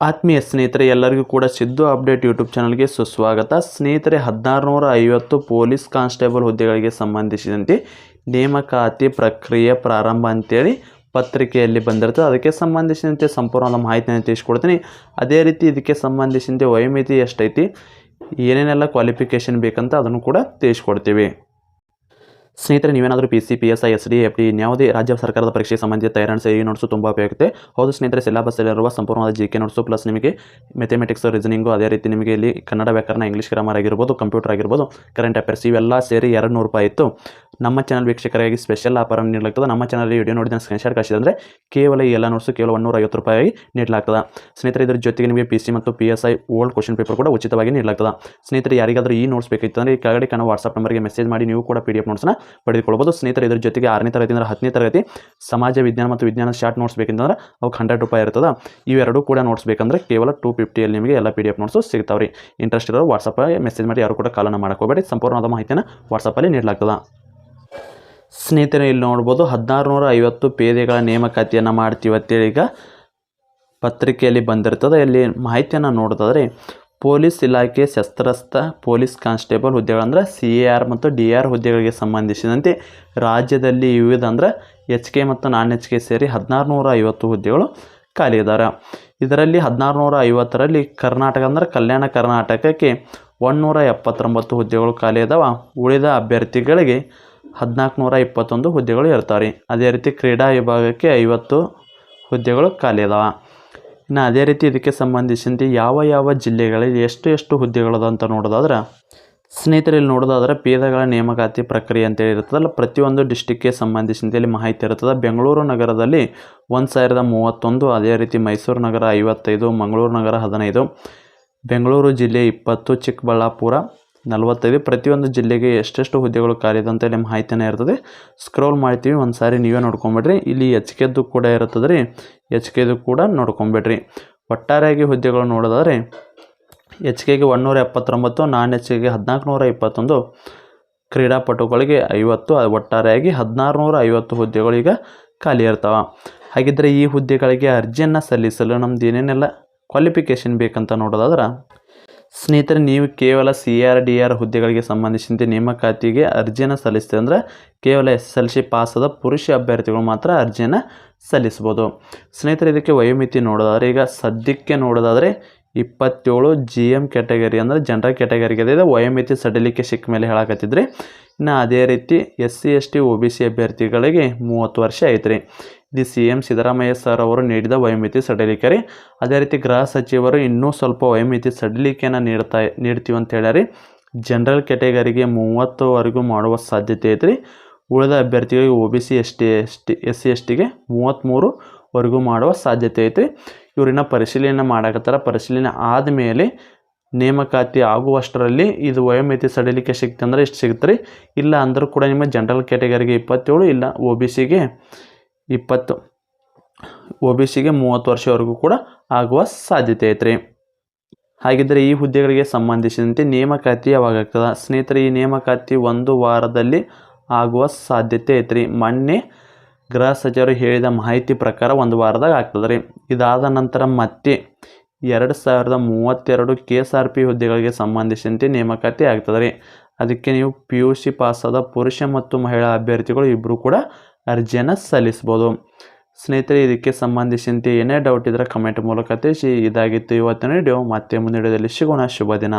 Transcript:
ಆತ್ಮೀಯ ಸ್ನೇಹಿತರೆ, ಎಲ್ಲರಿಗೂ ಕೂಡ ಸಿದ್ದು ಅಪ್ಡೇಟ್ ಯೂಟ್ಯೂಬ್ ಚಾನಲ್ಗೆ ಸುಸ್ವಾಗತ. ಸ್ನೇಹಿತರೆ ಹದಿನಾರು ನೂರ ಐವತ್ತು ಪೊಲೀಸ್ ಕಾನ್ಸ್ಟೇಬಲ್ ಹುದ್ದೆಗಳಿಗೆ ಸಂಬಂಧಿಸಿದಂತೆ ನೇಮಕಾತಿ ಪ್ರಕ್ರಿಯೆ ಪ್ರಾರಂಭ ಅಂತೇಳಿ ಪತ್ರಿಕೆಯಲ್ಲಿ ಬಂದಿರ್ತದೆ ಅದಕ್ಕೆ ಸಂಬಂಧಿಸಿದಂತೆ ಸಂಪೂರ್ಣವಾದ ಮಾಹಿತಿಯನ್ನು ತಿಳಿಸ್ಕೊಡ್ತೀನಿ. ಅದೇ ರೀತಿ ಇದಕ್ಕೆ ಸಂಬಂಧಿಸಿದಂತೆ ವಯೋಮಿತಿ ಎಷ್ಟೈತಿ, ಏನೇನೆಲ್ಲ ಕ್ವಾಲಿಫಿಕೇಷನ್ ಬೇಕಂತ ಅದನ್ನು ಕೂಡ ತಿಳಿಸ್ಕೊಡ್ತೀವಿ. ಸ್ನೇಹಿತರೆ, ನೀವೇನಾದರೂ P C P S I S D F D ಯಾವುದೇ ರಾಜ್ಯ ಸರ್ಕಾರದ ಪರೀಕ್ಷೆ ಸಂಬಂಧಿತ ತಯಾರಿಸಿ ಈ ನೋಟ್ಸು ತುಂಬ ಉಪಯುಕ್ತ ಹೌದು ಸ್ನೇಹಿತರೆ ಸಿಲೆಬಸ್ಸಲ್ಲಿರುವ ಸಂಪೂರ್ಣವಾದ ಜಿ ಕೆ ನೋಟ್ಸು ಪ್ಲಸ್ ನಿಮಗೆ ಮೆಥಮೆಟಿಕ್ಸ್ ರೀಸನಿಂಗು ಅದೇ ರೀತಿ ನಿಮಗೆ ಇಲ್ಲಿ ಕನ್ನಡ ವ್ಯಾಕರಣ ಇಂಗ್ಲೀಷ್ ಗ್ರಾಮರ್ ಆಗಿರ್ಬೋದು ಕಂಪ್ಯೂಟರ್ ಆಗಿರ್ಬೋದು ಕರೆಂಟ್ ಅಫೇರ್ಸ್ ಇವೆಲ್ಲ ಸೇರಿ ಎರಡು ನೂರು ರೂಪಾಯಿ ಇತ್ತು. ನಮ್ಮ ಚಾನಲ್ ವೀಕ್ಷಕರಾಗಿ ಸ್ಪೆಷಲ್ ಆಫರನ್ನು ನೀಡಲಾಗ್ತದೆ. ನಮ್ಮ ಚಾನಲ್ ವಿಡಿಯೋ ನೋಡಿದ ಸ್ಕ್ರೀನ್ಶಾಟ್ ಕಳಿಸಿದ್ರೆ ಕೇವಲ ಈ ಎಲ್ಲ ನೋಟ್ಸು ಕೇವಲ ಒನ್ನೂರ ಐವತ್ತು ರೂಪಾಯಿ ನೀಡಲಾಗ್ತದೆ. ಸ್ನೇಹಿತರೆ, ಇದರ ಜೊತೆಗೆ ನಿಮಗೆ ಪಿ ಸಿ ಮತ್ತು P S I old question paper ಕೂಡ ಉಚಿತವಾಗಿ ನೀಡಲಾಗ್ತದೆ. ಸ್ನೇಹಿತರೆ, ಯಾರಿಗಾದರೂ ಈ ನೋಟ್ಸ್ ಬೇಕಿತ್ತು ಅಂದರೆ ಈ ಕೆಳಗಡೆ ಕಾಣೋ ವಾಟ್ಸಪ್ ನಂಬರ್ಗೆ ಮೆಸೇಜ್ ಮಾಡಿ, ನೀವು ಕೂಡ ಪಿ ಡಿ ಎಫ್ ನೋಟ್ಸ್ನ ಪಡೆದುಕೊಳ್ಬೋದು ಸ್ನೇಹಿತರೆ, ಇದ್ರ ಜೊತೆಗೆ ಆರನೇ ತರಗತಿಯಿಂದ ಹತ್ತನೇ ತರಗತಿ ಸಮಾಜ ವಿಜ್ಞಾನ ಮತ್ತು ವಿಜ್ಞಾನ ಶಾರ್ಟ್ ನೋಟ್ಸ್ ಬೇಕಂತಂದ್ರೆ ಅವಕ್ಕೆ ಹಂಡ್ರೆಡ್ ರೂಪಾಯಿ ಇರ್ತದೆ. ಇವೆರಡೂ ಕೂಡ ನೋಟ್ಸ್ ಬೇಕಂದ್ರೆ ಕೇವಲ ಟೂ ಫಿಫ್ಟಿಯಲ್ಲಿ ನಿಮಗೆ ಎಲ್ಲ ಪಿ ಡಿ ಎಫ್ ನೋಟ್ಸು ಸಿಗ್ತಾವೆ ರೀ ಇಂಟ್ರೆಸ್ಟ್ ಇರೋ ವಾಟ್ಸಪ್ ಮೆಸೇಜ್ ಮಾಡಿ ಯಾರು ಕೂಡ ಕಾಲನ್ನು ಹೋಗಬೇಡಿ. ಸಂಪೂರ್ಣವಾದ ಮಾಹಿತಿಯನ್ನು ವಾಟ್ಸಪ್ಪಲ್ಲಿ ನೀಡಲಾಗ್ತದೆ. ಸ್ನೇಹಿತರೆ, ಇಲ್ಲಿ ನೋಡ್ಬೋದು ಹದಿನಾರು ನೂರ ಐವತ್ತು ಪೇದೆಗಳ ನೇಮಕಾತಿಯನ್ನು ಮಾಡ್ತೀವಿ ಅಂತೇಳಿ ಈಗ ಪತ್ರಿಕೆಯಲ್ಲಿ ಬಂದಿರ್ತದೆ. ಇಲ್ಲಿ ಮಾಹಿತಿಯನ್ನು ನೋಡೋದಾದರೆ ಪೊಲೀಸ್ ಇಲಾಖೆ ಶಸ್ತ್ರಸ್ಥ ಪೊಲೀಸ್ ಕಾನ್ಸ್ಟೇಬಲ್ ಹುದ್ದೆಗಳಂದ್ರೆ ಸಿ ಎ ಆರ್ ಮತ್ತು ಡಿ ಆರ್ ಹುದ್ದೆಗಳಿಗೆ ಸಂಬಂಧಿಸಿದಂತೆ ರಾಜ್ಯದಲ್ಲಿ ವಿವಿಧ ಅಂದ್ರೆ ಎಚ್ ಕೆ ಮತ್ತು ನಾನ್ ಎಚ್ ಕೆ ಸೇರಿ ಹದಿನಾರು ನೂರ ಐವತ್ತು ಹುದ್ದೆಗಳು ಖಾಲಿ ಇದ್ದಾರೆ ಇದರಲ್ಲಿ ಹದಿನಾರು ನೂರ ಐವತ್ತರಲ್ಲಿ ಕರ್ನಾಟಕ ಅಂದ್ರೆ ಕಲ್ಯಾಣ ಕರ್ನಾಟಕಕ್ಕೆ ಒಂದುನೂರ ಎಪ್ಪತ್ತೊಂಬತ್ತು ಹುದ್ದೆಗಳು ಖಾಲಿ ಇದ್ದಾವೆ ಉಳಿದ ಅಭ್ಯರ್ಥಿಗಳಿಗೆ ಹದಿನಾಲ್ಕು ನೂರ ಇಪ್ಪತ್ತೊಂದು ಹುದ್ದೆಗಳು ಇರ್ತಾವೆ ಅದೇ ರೀತಿ ಕ್ರೀಡಾ ವಿಭಾಗಕ್ಕೆ ಐವತ್ತು ಹುದ್ದೆಗಳು ಖಾಲಿ ಇದಾವೆ. ಇನ್ನು ಅದೇ ರೀತಿ ಇದಕ್ಕೆ ಸಂಬಂಧಿಸಿದಂತೆ ಯಾವ ಯಾವ ಜಿಲ್ಲೆಗಳಲ್ಲಿ ಎಷ್ಟು ಎಷ್ಟು ಹುದ್ದೆಗಳದ ಅಂತ ನೋಡೋದಾದ್ರೆ, ಸ್ನೇಹಿತರಲ್ಲಿ ನೋಡೋದಾದ್ರೆ ಪೇದಗಳ ನೇಮಕಾತಿ ಪ್ರಕ್ರಿಯೆ ಅಂತೇಳಿ ಇರ್ತದಲ್ಲ ಪ್ರತಿಯೊಂದು ಡಿಸ್ಟಿಕ್ಗೆ ಸಂಬಂಧಿಸಿದಂತೆ ಇಲ್ಲಿ ಮಾಹಿತಿ ಇರ್ತದೆ ಬೆಂಗಳೂರು ನಗರದಲ್ಲಿ ಒಂದು ಸಾವಿರದ ಮೂವತ್ತೊಂದು, ಅದೇ ರೀತಿ ಮೈಸೂರು ನಗರ ಐವತ್ತೈದು, ಮಂಗಳೂರು ನಗರ ಹದಿನೈದು, ಬೆಂಗಳೂರು ಜಿಲ್ಲೆ ಇಪ್ಪತ್ತು, ಚಿಕ್ಕಬಳ್ಳಾಪುರ ನಲವತ್ತೈದು. ಪ್ರತಿಯೊಂದು ಜಿಲ್ಲೆಗೆ ಎಷ್ಟೆಷ್ಟು ಹುದ್ದೆಗಳು ಅಂತ ಇಲ್ಲಿ ಮಾಹಿತಿನೇ ಇರ್ತದೆ. ಸ್ಕ್ರೋಲ್ ಮಾಡ್ತೀವಿ. ಒಂದು ಸಾರಿ ನೀವೇ ನೋಡ್ಕೊಂಬಿಡ್ರಿ. ಇಲ್ಲಿ ಎಚ್ ಕೆದ್ದು ಕೂಡ ಇರ್ತದೆ ರೀ ಎಚ್ ಕೆದು ಕೂಡ ನೋಡ್ಕೊಂಬಿಡ್ರಿ. ಒಟ್ಟಾರೆಯಾಗಿ ಹುದ್ದೆಗಳು ನೋಡೋದಾದ್ರೆ, ಎಚ್ ಕೆಗೆ ಒನ್ನೂರ ಎಪ್ಪತ್ತೊಂಬತ್ತು, ನಾನ್ ಎಚ್ ಕೆಗೆ ಹದಿನಾಲ್ಕು ನೂರ ಇಪ್ಪತ್ತೊಂದು, ಕ್ರೀಡಾಪಟುಗಳಿಗೆ ಐವತ್ತು ಒಟ್ಟಾರೆಯಾಗಿ ಹದಿನಾರು ನೂರ ಐವತ್ತು ಹುದ್ದೆಗಳು ಈಗ ಖಾಲಿ ಇರ್ತಾವೆ. ಹಾಗಿದ್ದರೆ ಈ ಹುದ್ದೆಗಳಿಗೆ ಅರ್ಜಿಯನ್ನು ಸಲ್ಲಿಸಲು ನಮ್ದು ಏನೇನೆಲ್ಲ ಕ್ವಾಲಿಫಿಕೇಷನ್ ಬೇಕಂತ ನೋಡೋದಾದ್ರೆ ಸ್ನೇಹಿತರೆ, ನೀವು ಕೇವಲ ಸಿ ಆರ್ ಡಿ ಆರ್ ಹುದ್ದೆಗಳಿಗೆ ಸಂಬಂಧಿಸಿದಂತೆ ನೇಮಕಾತಿಗೆ ಅರ್ಜಿಯನ್ನು ಸಲ್ಲಿಸ್ತೀವಿ ಅಂದರೆ ಕೇವಲ ಎಸ್ ಎಲ್ ಸಿ ಪಾಸಾದ ಪುರುಷ ಅಭ್ಯರ್ಥಿಗಳು ಮಾತ್ರ ಅರ್ಜಿಯನ್ನು ಸಲ್ಲಿಸ್ಬೋದು ಸ್ನೇಹಿತರೆ, ಇದಕ್ಕೆ ವಯೋಮಿತಿ ನೋಡೋದಾದ್ರೆ, ಈಗ ಸದ್ಯಕ್ಕೆ ನೋಡೋದಾದರೆ ಇಪ್ಪತ್ತೇಳು ಜಿ ಎಂ ಕ್ಯಾಟಗರಿ ಅಂದರೆ ಜನರಲ್ ಕ್ಯಾಟಗರಿಗೆ ಇದೆ ವಯೋಮಿತಿ ಸಡಿಲಿಕೆ ಸಿಕ್ಕ ಮೇಲೆ ಹೇಳಕತ್ತಿದ್ರಿ, ಇನ್ನು ಅದೇ ರೀತಿ S C, S T O B C ಅಭ್ಯರ್ಥಿಗಳಿಗೆ ಮೂವತ್ತು ವರ್ಷ ಐತ್ರಿ. ಇದು ಸಿ ಎಂ ಸಿದ್ದರಾಮಯ್ಯ ಸರ್ ಅವರು ನೀಡಿದ ವಯೋಮಿತಿ ಸಡಿಲಿಕೆ ರೀ. ಅದೇ ರೀತಿ ಗೃಹ ಸಚಿವರು ಇನ್ನೂ ಸ್ವಲ್ಪ ವಯೋಮಿತಿ ಸಡಿಲಿಕೆಯನ್ನು ನೀಡ್ತಾ ನೀಡ್ತೀವಿ ಅಂತ ಹೇಳ್ಯಾರಿ ಜನರಲ್ ಕ್ಯಾಟಗರಿಗೆ ಮೂವತ್ತುವರೆಗೂ ಮಾಡುವ ಸಾಧ್ಯತೆ ಐತ್ರಿ. ಉಳಿದ ಅಭ್ಯರ್ಥಿಗಳಿಗೆ O B C, S T S T, S C, S ಟಿಗೆ ಮೂವತ್ತ್ಮೂರುವರೆಗೂ ಮಾಡುವ ಸಾಧ್ಯತೆ ಐತ್ರಿ. ಇವ್ರನ್ನ ಪರಿಶೀಲನೆ ಮಾಡಕತ್ತಾರ. ಪರಿಶೀಲನೆ ಆದಮೇಲೆ ನೇಮಕಾತಿ ಆಗುವಷ್ಟರಲ್ಲಿ ಇದು ವಯೋಮಿತಿ ಸಡಿಲಿಕೆ ಸಿಗ್ತಂದ್ರೆ ಇಷ್ಟು ಸಿಗುತ್ತೆ ರೀ ಇಲ್ಲ ಅಂದರೂ ಕೂಡ ನಿಮ್ಮ ಜನರಲ್ ಕ್ಯಾಟಗರಿಗೆ ಇಪ್ಪತ್ತೇಳು, ಇಲ್ಲ ಒ ಬಿ ಸಿಗೆ ಇಪ್ಪತ್ತು. ಒ ಬಿ ಸಿಗೆ ಮೂವತ್ತು ವರ್ಷವರೆಗೂ ಕೂಡ ಆಗುವ ಸಾಧ್ಯತೆ ಐತ್ರಿ. ಹಾಗಿದ್ದರೆ ಈ ಹುದ್ದೆಗಳಿಗೆ ಸಂಬಂಧಿಸಿದಂತೆ ನೇಮಕಾತಿ ಯಾವಾಗ ಆಗ್ತದೆ? ಸ್ನೇಹಿತರೆ, ಈ ನೇಮಕಾತಿ ಒಂದು ವಾರದಲ್ಲಿ ಆಗುವ ಸಾಧ್ಯತೆ ಐತ್ರಿ. ಮೊನ್ನೆ ಗೃಹ ಸಚಿವರು ಹೇಳಿದ ಮಾಹಿತಿ ಪ್ರಕಾರ ಒಂದು ವಾರದಾಗ ಆಗ್ತದೆ ರೀ ಇದಾದ ನಂತರ ಮತ್ತೆ ಎರಡು ಸಾವಿರದ ಮೂವತ್ತೆರಡು ಕೆ ಎಸ್ ಆರ್ ಪಿ ಹುದ್ದೆಗಳಿಗೆ ಸಂಬಂಧಿಸಿದಂತೆ ನೇಮಕಾತಿ ಆಗ್ತದೆ ರೀ ಅದಕ್ಕೆ ನೀವು ಪಿ ಯು ಸಿ ಪಾಸಾದ ಪುರುಷ ಮತ್ತು ಮಹಿಳಾ ಅಭ್ಯರ್ಥಿಗಳು ಇಬ್ಬರು ಕೂಡ ಅರ್ಜಿಯನ್ನು ಸಲ್ಲಿಸ್ಬೋದು ಸ್ನೇಹಿತರೆ, ಇದಕ್ಕೆ ಸಂಬಂಧಿಸಿದಂತೆ ಏನೇ ಡೌಟ್ ಇದ್ದರೆ ಕಮೆಂಟ್ ಮೂಲಕ ತಿಳಿಸಿ. ಇದಾಗಿತ್ತು ಇವತ್ತಿನ ವಿಡಿಯೋ ಮತ್ತೆ ಮುಂದಿನ ವಿಡಿಯೋದಲ್ಲಿ ಸಿಗೋಣ. ಶುಭ ದಿನ.